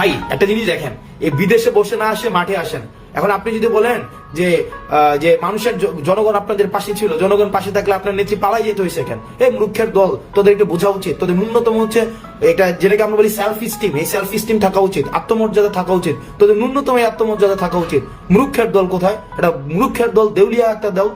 ভাই, একটা জিনিস দেখেন, এই বিদেশে বসে না আসে, মাঠে আসেন এখন আপনি যদি বলেন যে যে মানুষের জনগণ আপনাদের পাশে ছিল, জনগণ পাশে থাকলে আপনার নেত্রী পালাই যেতে হয়েছে কেন এই মূর্খের দল, তোদের একটু বোঝা উচিত, তোদের ন্যূনতম হচ্ছে এটা যেটাকে আমরা বলি সেলফ স্টিম এই সেলফ স্টিম থাকা উচিত, আত্মমর্যাদা থাকা উচিত, তোদের ন্যূনতম এই আত্মমর্যাদা থাকা উচিত। মূর্খের দল কোথায়? এটা মূর্খের দল, দেউলিয়া একটা দল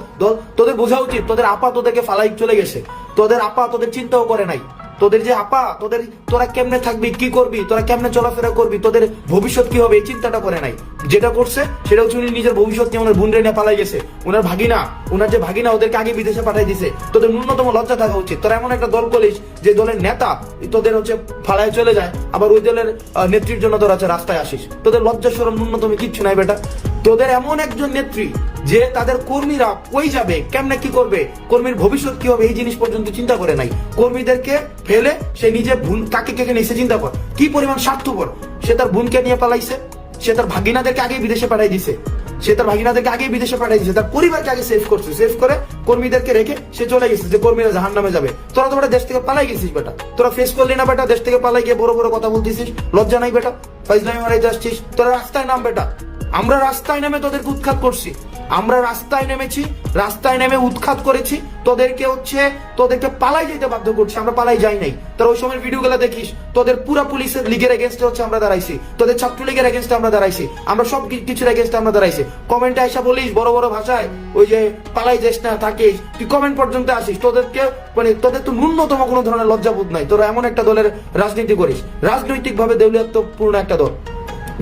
তোদের বোঝা উচিত, তোদের আপা তোদেরকে ফালাই চলে গেছে, তোদের আপা তোদের চিন্তাও করে নাই। তোদের যে আপা, তোদের, তোরা কেমনে থাকবি, কি করবি, তোরা কেমনে চলাফেরা করবি, তোদের ভবিষ্যৎ কি হবে, এই চিন্তাটা করে নাই। যেটা করছে, সেটা হচ্ছে উনি নিজের ভবিষ্যৎ নিয়ে ওনার বুনরে নিয়ে পালাই গেছে। ওনার ভাগিনা, ওনার যে ভাগিনা ওদেরকে আগে বিদেশে পাঠাই দিছে। তোদের ন্যূনতম লজ্জা থাকা উচিত। তোরা এমন একটা দল করিস, যে দলের নেতা তোদের হচ্ছে ফালায় চলে যায়, আবার ওই দলের নেত্রীর জন্য তোরা রাস্তায় আসিস। তোদের লজ্জা সরম ন্যূনতম কিচ্ছু নাই বেটা। তোদের এমন একজন নেত্রী যে তাদের কর্মীরা কই যাবে, কেমনে কি করবে, কর্মীর ভবিষ্যৎ কি হবে, এই জিনিস পর্যন্ত চিন্তা করে নাই। কর্মীদেরকে ফেলে সে নিজে ভুল, কাকে কেকে নিয়ে সে চিন্তা কর। কি পরিমাণ স্বার্থপর। সে তার বোনকে নিয়ে পালাইছে, সে তার ভাগিনাদেরকে আগে বিদেশে পাঠাই দিছে, সে তার ভাগিনাদেরকে আগে বিদেশে পাঠাই দিছে, তার পরিবারকে আগে সেভ করছে সেভ করে কর্মীদেরকে রেখে সে চলে গেছে যে কর্মীরা জাহান নামে যাবে। তোরা তো দেশ থেকে পালাই গেছিস বেটা। তোরা ফেস করলি না বেটা, দেশ থেকে পালাই গিয়ে বড় বড় কথা বলতেছিস, লজ্জা নাই বেটা, ফাইজলামি মারাইতে আসছিস, তোরা রাস্তায় নাম বেটা। আমরা রাস্তায় নেমে তোদেরকে উৎখাত করছি। আমরা রাস্তায় নেমেছি, রাস্তায় নেমে উৎখাত করেছি। তোদেরকে হচ্ছে, তোদেরকে পালাই যেতে বাধ্য করছি, আমরা পালাই যাই নাই। তোর ওই সময় ভিডিও গুলো দেখিস, তোদের পুরা পুলিশের লিগের এগেনস্টে হচ্ছে আমরা দাঁড়াইছি। তোদের ছাত্র ছাত্রলীগের এগেনস্টে আমরা দাঁড়াইছি। আমরা সব কিছুর এগেনস্টে আমরা দাঁড়াইছি। কমেন্টে এসে বলিস, বড় বড় ভাষায়, ওই যে, পালাই যাস না, থাকিস। তুই কমেন্ট পর্যন্ত আসিস। তোদেরকে মানে তোদের তো ন্যূনতম কোনো ধরনের লজ্জাবোধ নাই। তোরা এমন একটা দলের রাজনীতি করিস। রাজনৈতিক ভাবে দেউলিয়াত্বপূর্ণ একটা দল।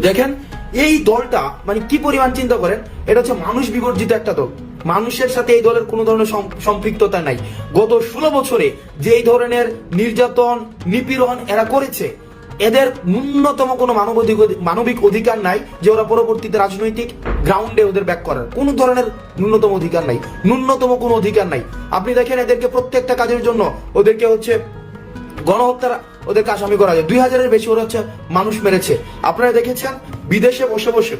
দেখেন এই দলটা মানে কি পরিমাণ চিন্তা করেন, এটা হচ্ছে মানুষ বিবর্জিত একটা দল। মানুষের সাথে এই দলের কোনো ধরনের সম- সম্পৃক্ততা নাই। গত ষোলো বছরে যে এই ধরনের নির্যাতন, নিপীড়ন এরা করেছে, এদের ন্যূনতম কোনো মানবাধিক মানবিক অধিকার নাই যে ওরা পরবর্তীতে রাজনৈতিক গ্রাউন্ডে ওদের ব্যাক করার। কোন ধরনের ন্যূনতম অধিকার নাই। ন্যূনতম কোনো অধিকার নাই। আপনি দেখেন এদেরকে প্রত্যেকটা কাজের জন্য ওদেরকে হচ্ছে গণহত্যার, ওদেরকে আসামি করা যায় দুই হাজারের বেশি ওরা হচ্ছে মানুষ মেরেছে। আপনারা দেখেছেন বিদেশে বসে বসে,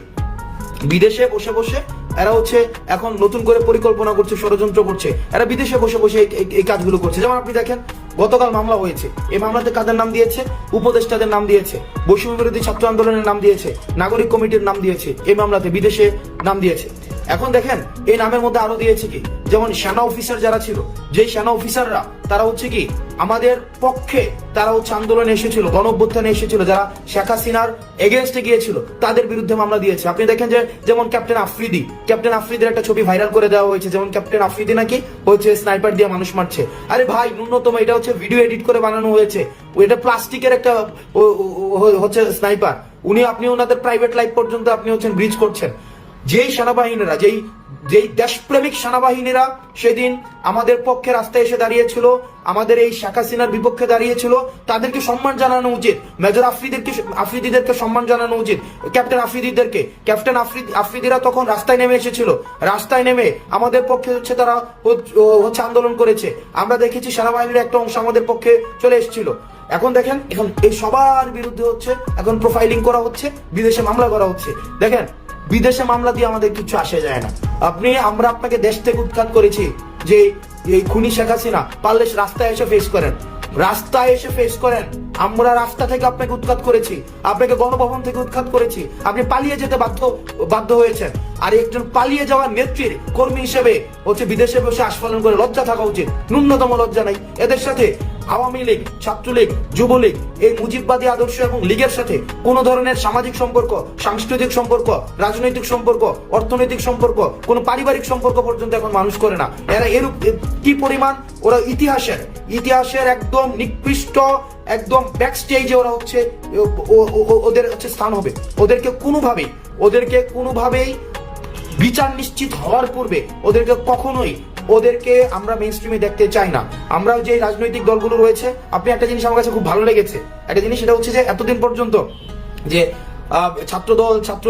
বিদেশে বসে বসে এরা হচ্ছে এখন নতুন করে পরিকল্পনা করছে, ষড়যন্ত্র করছে। এরা বিদেশে বসে বসে এই- কাজগুলো করছে। যেমন আপনি দেখেন, গতকাল মামলা হয়েছে। এই মামলাতে কাদের নাম দিয়েছে? উপদেষ্টাদের নাম দিয়েছে। বৈষম্য বিরোধী ছাত্র আন্দোলনের নাম দিয়েছে। নাগরিক কমিটির নাম দিয়েছে। এই মামলাতে বিদেশে নাম দিয়েছে। এখন দেখেন, এই নামের মধ্যে আরও দিয়েছে কি? যেমন সেনা অফিসার যারা ছিল যে সেনা অফিসাররা, তারা হচ্ছে কি? আমাদের পক্ষে তারা হচ্ছে আন্দোলনে এসেছিল গণ অভ্যুত্থানে এসেছিল, যারা শেখ হাসিনার এগেনস্টে গিয়েছিল, তাদের বিরুদ্ধে মামলা দিয়েছে। আপনি দেখেন যে, যেমন ক্যাপ্টেন আফ্রিদি, ক্যাপ্টেন আফ্রিদির একটা ছবি ভাইরাল করে দেওয়া হয়েছে, যেমন ক্যাপ্টেন আফ্রিদি নাকি হচ্ছে স্নাইপার দিয়ে মানুষ মারছে। আরে ভাই, ন্যূনতম এটা হচ্ছে ভিডিও এডিট করে বানানো হয়েছে। এটা প্লাস্টিকের একটা হচ্ছে স্নাইপার। উনি, আপনি ওনাদের প্রাইভেট লাইফ পর্যন্ত আপনি হচ্ছেন ব্রিজ করছেন। যেই সেনাবাহিনীরা, যেই যেই দেশপ্রেমিক সেনাবাহিনীরা সেদিন আমাদের পক্ষে রাস্তায় এসে দাঁড়িয়েছিল, আমাদের এই শেখ হাসিনার বিপক্ষে দাঁড়িয়েছিল, তাদেরকে সম্মান জানানো উচিত। মেজর আফ্রিদিকে আফ্রিদিদেরকে সম্মান জানানো উচিত। ক্যাপ্টেন আফ্রিদিদেরকে, ক্যাপ্টেন আফ্রিদি, আফ্রিদিরা তখন রাস্তায় নেমে এসেছিল। রাস্তায় নেমে আমাদের পক্ষে হচ্ছে তারা হচ্ছে আন্দোলন করেছে। আমরা দেখেছি সেনাবাহিনীর একটা অংশ আমাদের পক্ষে চলে এসেছিল। এখন দেখেন, এখন এই সবার বিরুদ্ধে হচ্ছে, এখন প্রোফাইলিং করা হচ্ছে, বিদেশে মামলা করা হচ্ছে। দেখেন বিদেশে মামলা দিয়ে আমাদের কিছু আসে যায় না। আপনি, আমরা আপনাকে দেশ থেকে উৎখাত করেছি যে এই খুনি শেখ হাসিনা পারলে রাস্তায় এসে ফেস করেন। রাস্তায় এসে ফেস করেন। আমরা রাস্তা থেকে আপনাকে উৎখাত করেছি। আপনাকে গণভবন থেকে উৎখাত করেছি। আপনি পালিয়ে যেতে বাধ্য বাধ্য হয়েছেন। আর একজন পালিয়ে যাওয়ার নেত্রীর কর্মী হিসেবে হচ্ছে বিদেশে বসে আস্ফালন করে লজ্জা থাকা উচিত। ন্যূনতম লজ্জা নাই। এদের সাথে আওয়ামী লীগ, ছাত্রলীগ, যুবলীগ, এই মুজিববাদী আদর্শ এবং লীগের সাথে কোন ধরনের সামাজিক সম্পর্ক, সাংস্কৃতিক সম্পর্ক, রাজনৈতিক সম্পর্ক, অর্থনৈতিক সম্পর্ক, কোন পারিবারিক সম্পর্ক পর্যন্ত এখন মানুষ করে না। এরা এরূপ কি পরিমাণ? ওরা ইতিহাসের ইতিহাসের একদম নিকৃষ্ট, একদম ব্যাক স্টেজে ওরা হচ্ছে ওদের হচ্ছে স্থান হবে। ওদেরকে কোনোভাবেই ওদেরকে কোনোভাবেই বিচার নিশ্চিত হওয়ার পূর্বে ওদেরকে কখনোই ওদেরকে আমরা মেইন স্ট্রিমে দেখতে চাই না। আমরা যে রাজনৈতিক দলগুলো রয়েছে, আপনি একটা জিনিস আমার কাছে খুব ভালো লেগেছে। একটা জিনিস সেটা হচ্ছে যে এতদিন পর্যন্ত যে ছাত্রদল, ছাত্র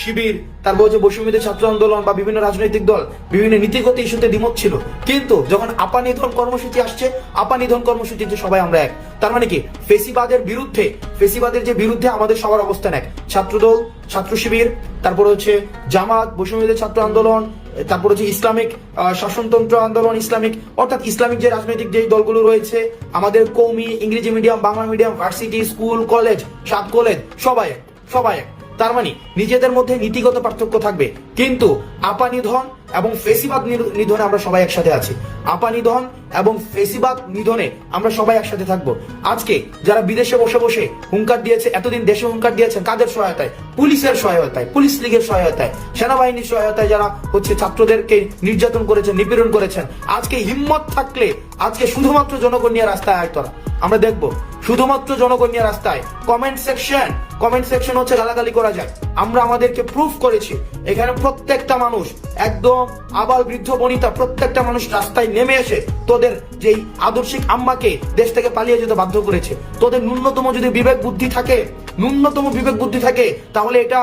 শিবির তারপর হচ্ছে বৈষম্যদের ছাত্র আন্দোলন বা বিভিন্ন রাজনৈতিক দল, বিভিন্ন নীতিগত ইস্যুতে দ্বিমত ছিল। কিন্তু যখন আপা নিধন কর্মসূচি আসছে আপা নিধন কর্মসূচিতে সবাই আমরা এক। তার মানে কি? ফেসিবাদের বিরুদ্ধে, ফেসিবাদের যে বিরুদ্ধে আমাদের সবার অবস্থান এক। ছাত্রদল, ছাত্র শিবির, তারপর হচ্ছে জামাত বৈষম্যদের ছাত্র আন্দোলন, তারপর হচ্ছে ইসলামিক শাসনতন্ত্র আন্দোলন, ইসলামিক, অর্থাৎ ইসলামিক যে রাজনৈতিক যে দলগুলো রয়েছে, আমাদের কৌমি, ইংরেজি medium, Bangla medium, varsity, school, college, সাত কলেজ, সবাই। সবাই এক। তার মানে নিজেদের মধ্যে নীতিগত পার্থক্য থাকবে। কিন্তু আপা নিধন এবং ফেসিবাদ নিধনে আমরা সবাই একসাথে আছি। আপা নিধন এবং ফেসিবাদ নিধনে আমরা সবাই একসাথে থাকব। আজকে যারা বিদেশে বসে বসে হুঙ্কার দিয়েছে, এতদিন দেশে হুঙ্কার দিয়েছেন, কাদের সহায়তায়? পুলিশের সহায়তায়, পুলিশ লীগের সহায়তায়, সেনাবাহিনীর সহায়তায় যারা হচ্ছে ছাত্রদেরকে নির্যাতন করেছেন, নিপীড়ন করেছেন, আজকে হিম্মত থাকলে আজকে শুধুমাত্র জনগণ নিয়ে রাস্তায় আয় আমরা দেখব, শুধুমাত্র জনগণ নিয়ে রাস্তায় কমেন্ট সেকশন কমেন্ট সেকশন হচ্ছে গালাগালি করা যায়। আমরা আমাদেরকে প্রুফ করেছি। এখানে প্রত্যেকটা মানুষ, একদম আবাল বৃদ্ধ বনিতা প্রত্যেকটা মানুষ রাস্তায় নেমে এসে তোদের যেই আদর্শিক আম্মাকে দেশ থেকে পালিয়ে যেতে বাধ্য করেছে। তোদের ন্যূনতম যদি বিবেক বুদ্ধি থাকে, ন্যূনতম বিবেক বুদ্ধি থাকে, তাহলে এটা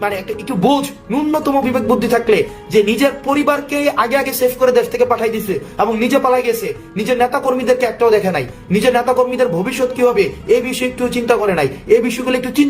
মানে একটা, একটু বোঝ। ন্যূনতম বিবেক বুদ্ধি থাকলে যে নিজের পরিবারকে আগে আগে সেভ করে দেশ থেকে পাঠাই দিছে এবং নিজে পালাই গেছে, নিজের নেতা কর্মীদেরকে একটাও দেখে নাই। নিজের নেতা কর্মীদের ভবিষ্যৎ কি হবে এই বিষয়ে একটু চিন্তা করে নাই। এই বিষয়গুলো একটু চিন্তা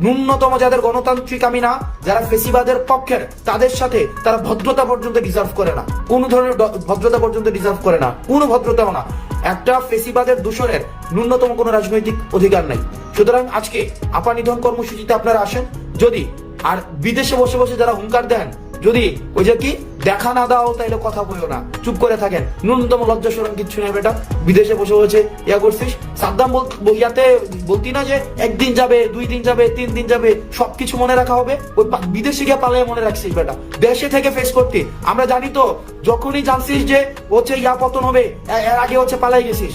ন্যূনতম যাদের গণতান্ত্রিক আমি না, যারা ফেসিবাদের পক্ষের, তাদের সাথে তারা ভদ্রতা পর্যন্ত ডিজার্ভ করে না। কোন ধরনের ভদ্রতা পর্যন্ত ডিজার্ভ করে না। কোনো ভদ্রতাও না। একটা ফেসিবাদের দূষণের ন্যূনতম কোনো রাজনৈতিক অধিকার নাই। সুতরাং আজকে আপা নিধন কর্মসূচিতে আপনারা আসেন। যদি আর বিদেশে বসে বসে যারা হুঙ্কার দেন যদি ওই যে কি, দেখা না দাও, তাইলে কথা বলো না। চুপ করে থাকেন। ন্যূনতম লজ্জা সরম কিচ্ছু নেই, বেটা। বিদেশে বসে বসে ইয়া করছিস। সাদ্দাম বল ইয়াতে বলতি না যে, একদিন যাবে, দুই দিন যাবে, তিন দিন যাবে, সবকিছু মনে রাখা হবে? ওই বিদেশে গিয়ে পালিয়ে মনে রাখছিস, বেটা। দেশে থেকে ফেস করতে। আমরা জানি তো, যখনই জানছিস যে হচ্ছে ইয়া পতন হবে এর আগে হচ্ছে পালাই গেছিস।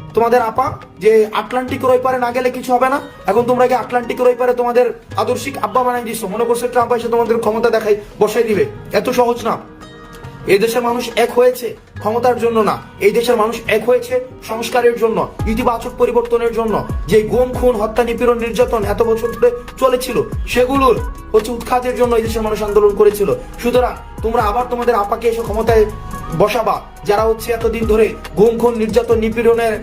তোমাদের আপা, যে আটলান্টিক ওই পারে না গেলে কিছু হবে না। এখন তোমরা কি আটলান্টিকের ওই পারে তোমাদের আদর্শিক আব্বা বানাই দিচ্ছ মনে করছ ট্রাম্প এসে তোমাদের ক্ষমতা দেখাই বসাই দিবে? এত সহজ না। এই দেশের মানুষ এক হয়েছে ক্ষমতার জন্য না। এই দেশের মানুষ এক হয়েছে সংস্কারের জন্য, ইতিবাচক পরিবর্তনের জন্য। যে গুম, খুন, হত্যা, নিপীড়ন, নির্যাতন এত বছর ধরে চলেছিল, সেগুলোর হচ্ছে উৎখাতের জন্য এই দেশের মানুষ আন্দোলন করেছিল। সুতরাং তোমরা আবার তোমাদের আপাকে এসে ক্ষমতায় বসাবা, যারা হচ্ছে এতদিন ধরে ঘুম খুন নির্যাতন নিপীড়নের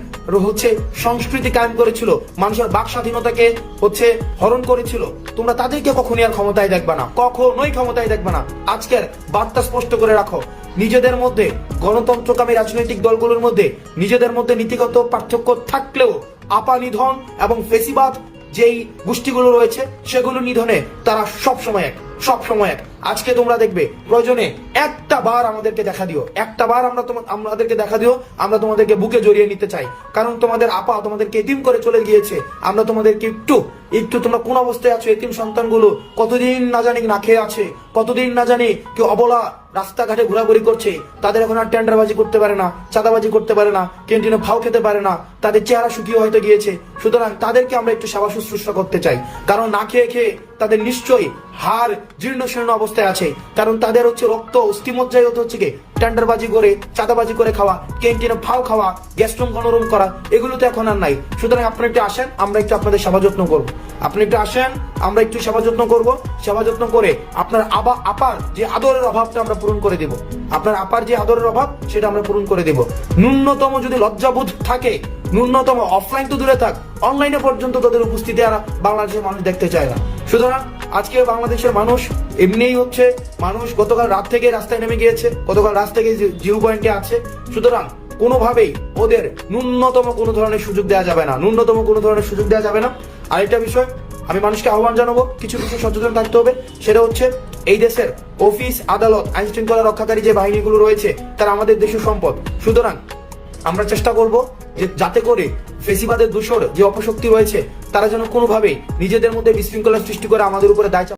হচ্ছে সংস্কৃতি কায়েম করেছিল, মানুষের বাক স্বাধীনতাকে হচ্ছে হরণ করেছিল, তোমরা তাদেরকে কখনই আর ক্ষমতায় দেখবে না, কখনোই ক্ষমতায় দেখবে না। আজকের বার্তা স্পষ্ট করে রাখো, নিজেদের মধ্যে গণতন্ত্রকামী রাজনৈতিক দলগুলোর মধ্যে নিজেদের মধ্যে নীতিগত পার্থক্য থাকলেও আপা নিধন এবং ফেসিবাদ যেই গোষ্ঠীগুলো রয়েছে, সেগুলো নিধনে তারা সব সময় এক সব সময় এক। আজকে তোমরা দেখবে, প্রয়োজনে একটা বার আমাদেরকে দেখা দিও। একটা বার আমরা আমাদেরকে দেখা দিও, আমরা তোমাদেরকে বুকে জড়িয়ে নিতে চাই। কারণ তোমাদের আপা তোমাদেরকে এতিম করে চলে গিয়েছে। আমরা তোমাদেরকে একটু একটু তোমরা কোন অবস্থায় আছো, এতিম সন্তানগুলো, কতদিন না জানি না খেয়ে আছে, কতদিন না জানি কেউ অবলা রাস্তাঘাটে ঘোরাঘুরি করছে, তাদের এখন আর টেন্ডারবাজি করতে পারে না, চাঁদাবাজি করতে পারে না, ক্যান্টিনে ভাও খেতে পারে না, তাদের চেহারা শুকিয়ে হয়তো গিয়েছে। সুতরাং তাদেরকে আমরা একটু সেবা শুশ্রূষা করতে চাই। কারণ না খেয়ে খেয়ে তাদের নিশ্চয়ই হার জীর্ণ শীর্ণ অবস্থায় আছে। কারণ তাদের হচ্ছে রক্ত অস্থিমজ্জায় হচ্ছে কি? টেন্ডারবাজি করে, চাঁদাবাজি করে খাওয়া, ক্যান্টিনে ফাও খাওয়া গ্যাস্ট্রুম গণরুম করা, এগুলো তো এখন আর নাই। সুতরাং আপনি একটু আসেন, আমরা একটু আপনাদের সেবা যত্ন করব। আপনি একটু আসেন, আমরা একটু সেবা যত্ন করব। সেবা যত্ন করে আপনার আবা, আপার যে আদরের অভাবটা আমরা পূরণ করে দেব। আপনার আপার যে আদরের অভাব, সেটা আমরা পূরণ করে দেব। ন্যূনতম যদি লজ্জাবোধ থাকে, ন্যূনতম অফলাইন তো দূরে থাক অনলাইনে পর্যন্ত তাদের উপস্থিতি আর বাংলাদেশের মানুষ দেখতে চায় না। সুতরাং আজকে বাংলাদেশের মানুষ এমনিই হচ্ছে, মানুষ গতকাল রাত থেকে রাস্তায় নেমে গিয়েছে, গতকাল রাত থেকে জিরো পয়েন্টে আছে, সুতরাং কোনোভাবেই ওদের ন্যূনতম কোনো ধরনের সুযোগ দেওয়া যাবে না। ন্যূনতম কোনো ধরনের সুযোগ দেওয়া যাবে না। আরেকটা বিষয়, আমি মানুষকে আহ্বান জানাব, কিছু বিষয় সচেতন থাকতে হবে। সেটা হচ্ছে, এই দেশের অফিস, আদালত আইন শৃঙ্খলা রক্ষাকারী যে বাহিনীগুলো রয়েছে, তারা আমাদের দেশের সম্পদ। সুতরাং আমরা চেষ্টা করব যে যাতে করে ফেসিবাদের দূষর যে অপশক্তি রয়েছে, তারা যেন কোনোভাবেই নিজেদের মধ্যে বিশৃঙ্খলা সৃষ্টি করে আমাদের উপরে দায়